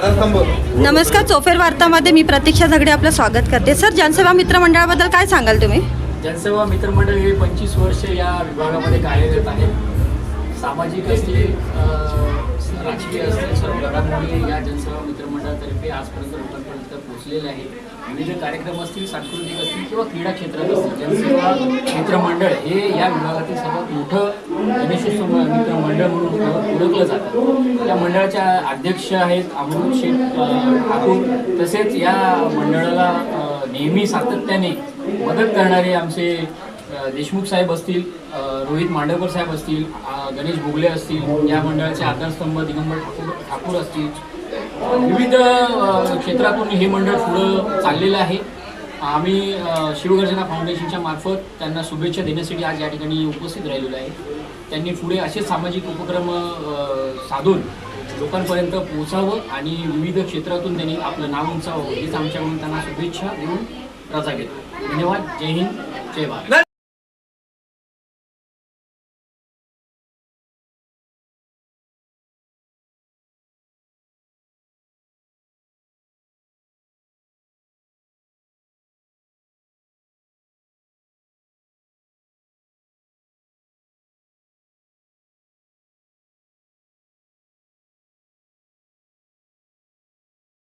नमस्कार चोफेर वार्तामध्ये मी प्रतीक्षा झगडे आपलं स्वागत करते. सर जनसेवा मित्र मंडळाबद्दल काय सांगाल तुम्ही? जनसेवा मित्रमंडळ हे पंचवीस वर्ष या विभागामध्ये कार्यरत आहे. सामाजिक असतील राजकीय असतील सर्व घडामोडी या जनसेवा मित्रमंडळातर्फे आजपर्यंत लोकांपर्यंत पोहोचलेले आहेत. विविध कार्यक्रम असतील सांस्कृतिक असतील किंवा क्रीडा क्षेत्रात असतील जनसेवा मित्रमंडळ हे या विभागातील सर्वात मोठं गणेशोत्सव मंडळ म्हणून ओळखलं जातं. या मंडळाच्या अध्यक्ष आहेत अमृत शेख ठाकूर. तसेच या मंडळाला नेहमी सातत्याने मदत करणारे आमचे देशमुख साहेब असतील रोहित मांडवकर साहेब असतील गणेश भोगले असतील या मंडळाचे आधारस्तंभ दिगंबर ठाकूर ठाकूर असतील. विविध क्षेत्रातून हे मंडळ पुढं चाललेलं आहे. आम्ही शिवगर्जना फाउंडेशनच्या मार्फत त्यांना शुभेच्छा देण्यासाठी आज या ठिकाणी उपस्थित राहिलेलो आहे. त्यांनी पुढे असे सामाजिक उपक्रम साधून लोकांपर्यंत पोहोचावं आणि विविध क्षेत्रातून त्यांनी आपलं नाव उंचावं हेच आमच्याकडून त्यांना शुभेच्छा देऊन रजा घेतो धन्यवाद. जय हिंद. जय भारत.